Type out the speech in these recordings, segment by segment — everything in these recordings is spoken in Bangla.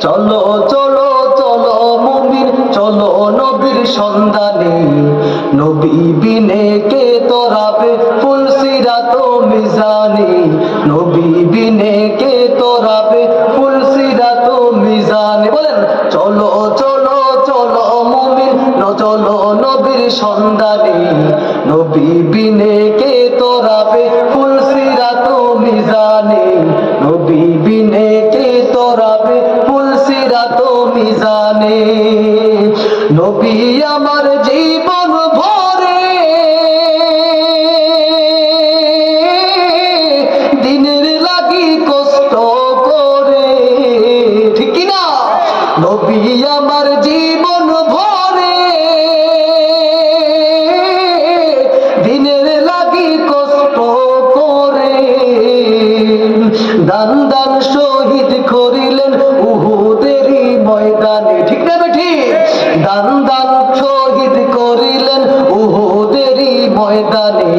চলো চলো চলো মুমিন চলো নবীর সন্ধানে। নবী বিনে কে তোরাবে ফুলসিরা তো মিজানে? নবী বিনে কে তোরাবে ফুলসিরা তো মিজানে? বলেন, চলো চলো চলো মুমিন ন, চলো নবীর সন্ধানে। নবী বিনে কে তোরাবে ফুলসিরা তো মিজানে? নবী বিনে নবী আমার জীবন ময়দানে ঠিক না বেঠি দান দান শহীদ করিলেন উহুদেরই ময়দানে।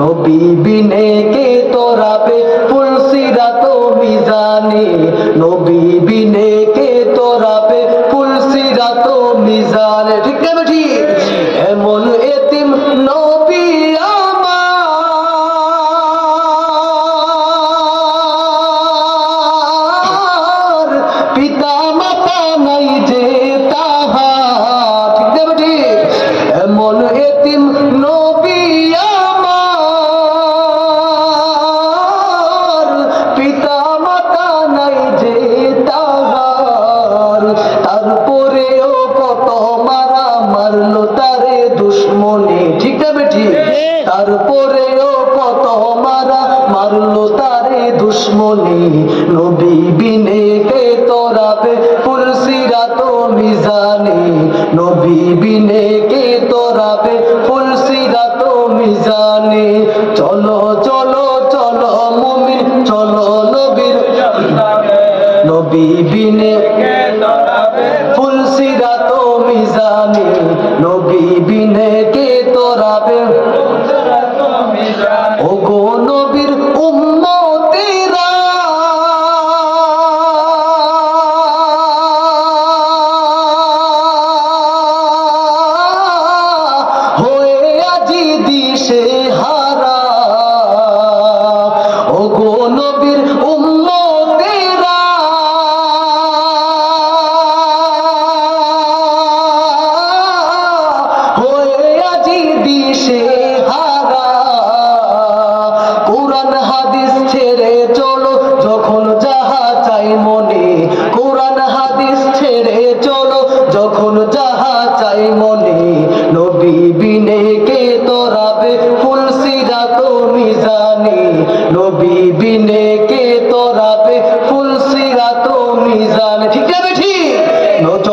নবী বিনে কে তোরাবে ফুলসিরাত মিজানে? নবী বিনে কে তোরাবে ফুলসিরাত মিজানে। ঠিক না বেঠি এমন এতিম নবী তারপরেও কত মারা মারলো তারে দুশ্মনে। নবী বিনে তোরাবে ফুলসিরাত মিজানে। নবী বিনে কে তোরাবে ফুলসিরাত মিজানে। চলো চলো চলো চলো নবীর নবী বিনে ফুলসিরাত মিজানে। নবী বিনে কে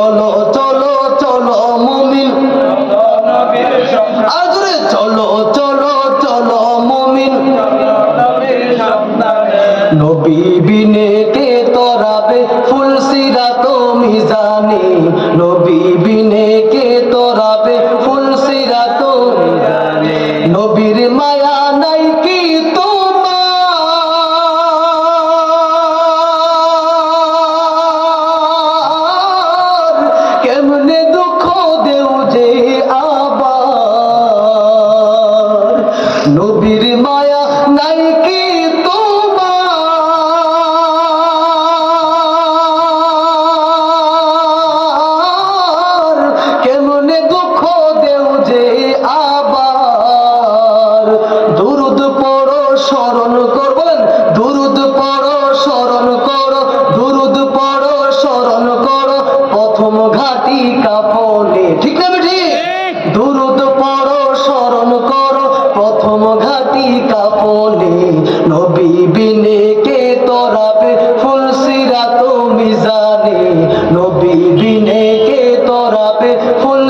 চলো চলো চলো, মুমিন। আর জোরে চলো চলো চলো, মুমিন। নবী বিনে কে তোরাবে? ফুলসিরাত মিজানে। নবী বিনে নবীর মায়া নাই কি ঘাটি কাপনে নবী বিনে কে তোরাবে ফুলসিরা তুমি জানে নবী বিনে কে তোরাবে ফুল